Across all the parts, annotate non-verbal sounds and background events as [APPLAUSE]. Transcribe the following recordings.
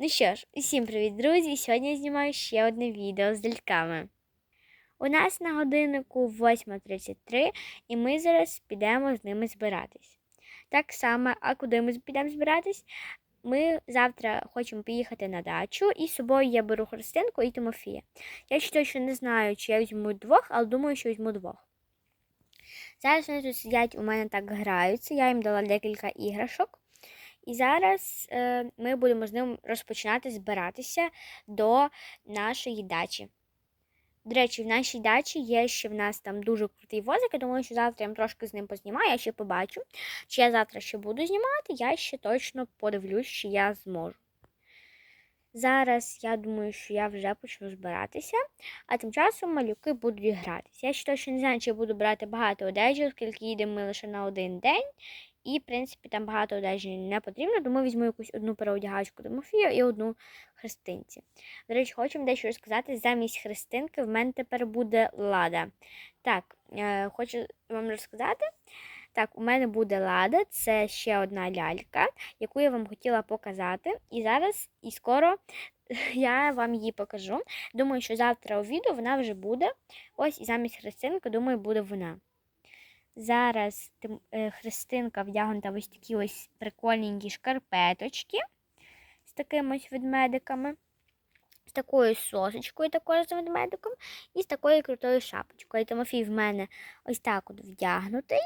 Ну що ж, усім привіт, друзі! Сьогодні я знімаю ще одне відео з ляльками. У нас на годиннику 8.33 і ми зараз підемо з ними збиратись. Так само, а куди ми підемо збиратись? Ми завтра хочемо поїхати на дачу, і з собою я беру Христинку і Тимофія. Я ще точно не знаю, чи я візьму двох, але думаю, що візьму двох. Зараз вони тут сидять, у мене так граються, я їм дала декілька іграшок. І зараз е, ми будемо з ним розпочинати збиратися до нашої дачі. До речі, в нашій дачі є ще в нас там дуже крутий возик. Я думаю, що завтра я трошки з ним познімаю, я ще побачу. Чи я завтра ще буду знімати, я ще точно подивлюсь, чи я зможу. Зараз я думаю, що я вже почну збиратися, а тим часом малюки будуть гратися. Я ще точно не знаю, чи я буду брати багато одежі, оскільки їдемо ми лише на один день. І, в принципі, там багато одежі не потрібно, тому візьму якусь одну переодягачку Тимофію і одну христинці. До речі, хочу вам дещо розказати. Замість христинки в мене тепер буде лада. Так, е, хочу вам розказати. Так, у мене буде лада, це ще одна лялька, яку я вам хотіла показати. І зараз, і скоро [LAUGHS] я вам її покажу. Думаю, що завтра у відео вона вже буде. Ось і замість христинки, думаю, буде вона. Зараз е, Христинка вдягнута в ось такі ось прикольненькі шкарпеточки з такими ось ведмедиками, з такою сосочкою також з ведмедиком, і з такою крутою шапочкою. І Тимофій в мене ось так от вдягнутий.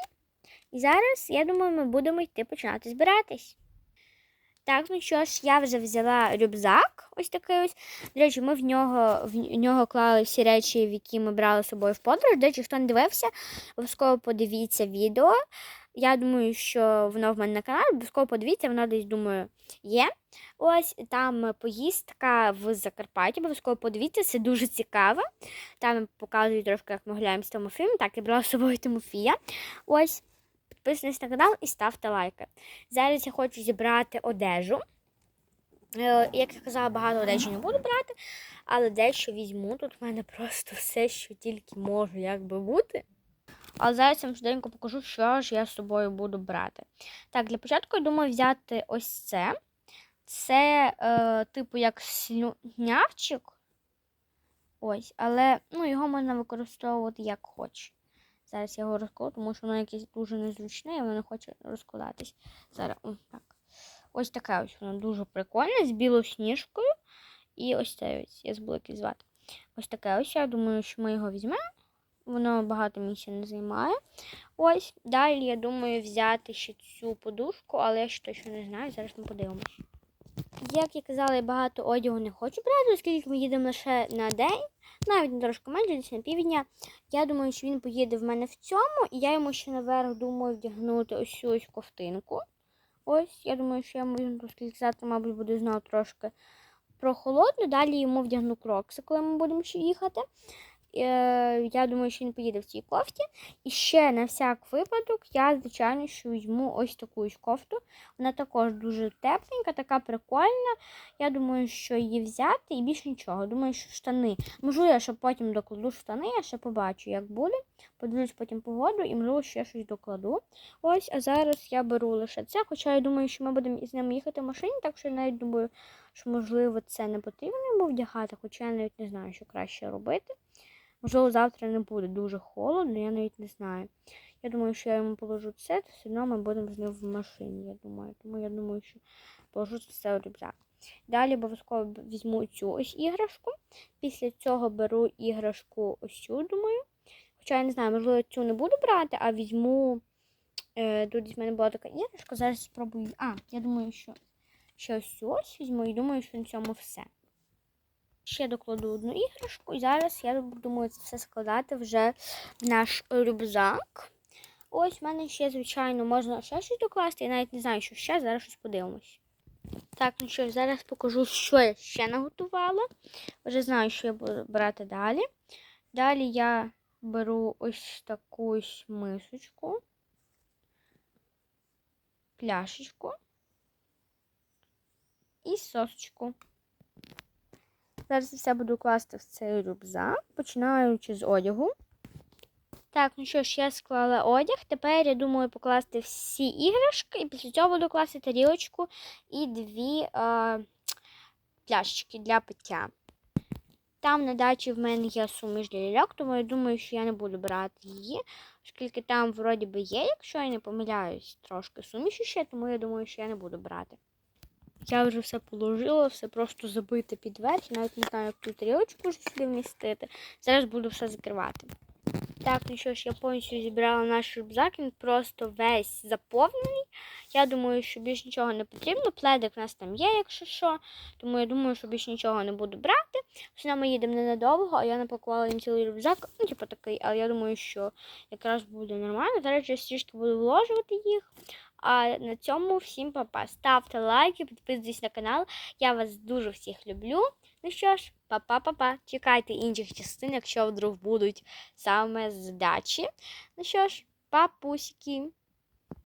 І зараз, я думаю, ми будемо йти починати збиратись. Так, ну що ж, я вже взяла рюкзак, ось такий ось. До речі, ми в нього в нього клали всі речі, які ми брали з собою в подорож. До речі, хто не дивився, обов'язково подивіться відео. Я думаю, що воно в мене на каналі, обов'язково подивіться, воно десь, думаю, є. Ось там поїздка в Закарпатті, обов'язково подивіться, це дуже цікаво. Там показують трошки, як ми гуляємо з Тимофієм. Так, я брала з собою Тимофія. Ось. Підписуйтесь на канал і ставте лайки. Зараз я хочу зібрати одежу. Е, як я казала, багато одежі не буду брати, але дещо візьму. Тут в мене просто все, що тільки можу як би бути. Але зараз я вам швиденько покажу, що ж я з собою буду брати. Так, для початку я думаю взяти ось це. Це, е, типу, як слюнявчик. Ось, але ну, його можна використовувати як хочеш. Зараз я його розкладу, тому що воно якесь дуже незручне і воно хоче розкладатись. Зараз о, так. Ось така ось воно дуже прикольна, з білосніжкою. І ось це ось, я забула як звати. Ось таке ось. Я думаю, що ми його візьмемо. Воно багато місця не займає. Ось. Далі, я думаю, взяти ще цю подушку, але я ще точно не знаю. Зараз ми подивимось. Як я казала, я багато одягу не хочу брати, оскільки ми їдемо лише на день навіть трошки менше, десь на півдня. Я думаю, що він поїде в мене в цьому, і я йому ще наверх думаю вдягнути ось ось ковтинку. Ось, я думаю, що я можу, оскільки завтра, мабуть, буде знову трошки прохолодно. Далі йому вдягну крокси, коли ми будемо ще їхати. Е, я думаю, що він поїде в цій кофті. І ще на всяк випадок я, звичайно, що візьму ось таку ось кофту. Вона також дуже тепленька, така прикольна. Я думаю, що її взяти і більше нічого. Думаю, що штани. Можу, я ще потім докладу штани, я ще побачу, як буде. Подивлюсь потім погоду і можливо ще щось докладу. Ось, а зараз я беру лише це. Хоча я думаю, що ми будемо із ним їхати в машині, так що я навіть думаю, що можливо це не потрібно йому вдягати, хоча я навіть не знаю, що краще робити. Можливо, завтра не буде дуже холодно, я навіть не знаю. Я думаю, що я йому положу це, то все одно ми будемо з ним в машині, я думаю. Тому я думаю, що положу це у рюкзак. Далі обов'язково візьму цю ось іграшку. Після цього беру іграшку ось цю, думаю. Хоча я не знаю, можливо, цю не буду брати, а візьму. Е, Тут в мене була така іграшка. Зараз спробую. А, я думаю, що ще ось ось візьму і думаю, що на цьому все. Ще докладу одну іграшку, і зараз я думаю це все складати вже в наш рюкзак. Ось в мене ще, звичайно, можна ще щось докласти. Я навіть не знаю, що ще, зараз щось подивимось. Так, ну що, зараз покажу, що я ще наготувала. Вже знаю, що я буду брати далі. Далі я беру ось таку мисочку, пляшечку і сосочку. Зараз все буду класти в цей рюкзак, починаючи з одягу. Так, ну що ж, я склала одяг. Тепер я думаю покласти всі іграшки, і після цього буду класти тарілочку і дві а, пляшечки для пиття. Там на дачі в мене є суміш для ляльок, тому я думаю, що я не буду брати її, оскільки там вроді би є, якщо я не помиляюсь, трошки суміші ще, тому я думаю, що я не буду брати. Я вже все положила, все просто забите під верх, навіть не знаю, як ту тарілочку сюди вмістити. Зараз буду все закривати. Так, ну що ж, я повністю зібрала наш рюкзак, він просто весь заповнений. Я думаю, що більш нічого не потрібно. Пледик в нас там є, якщо що. Тому я думаю, що більш нічого не буду брати. Все ми їдемо ненадовго, а я напакувала їм цілий рюкзак, ну, типу такий, але я думаю, що якраз буде нормально. Зараз я трішки буду вложувати їх. А на цьому всім папа. Ставте лайки, підписуйтесь на канал. Я вас дуже всіх люблю. Ну що ж, па-па-па-па. Чекайте інших частин, якщо вдруг будуть саме здачі. Ну що ж, папусики.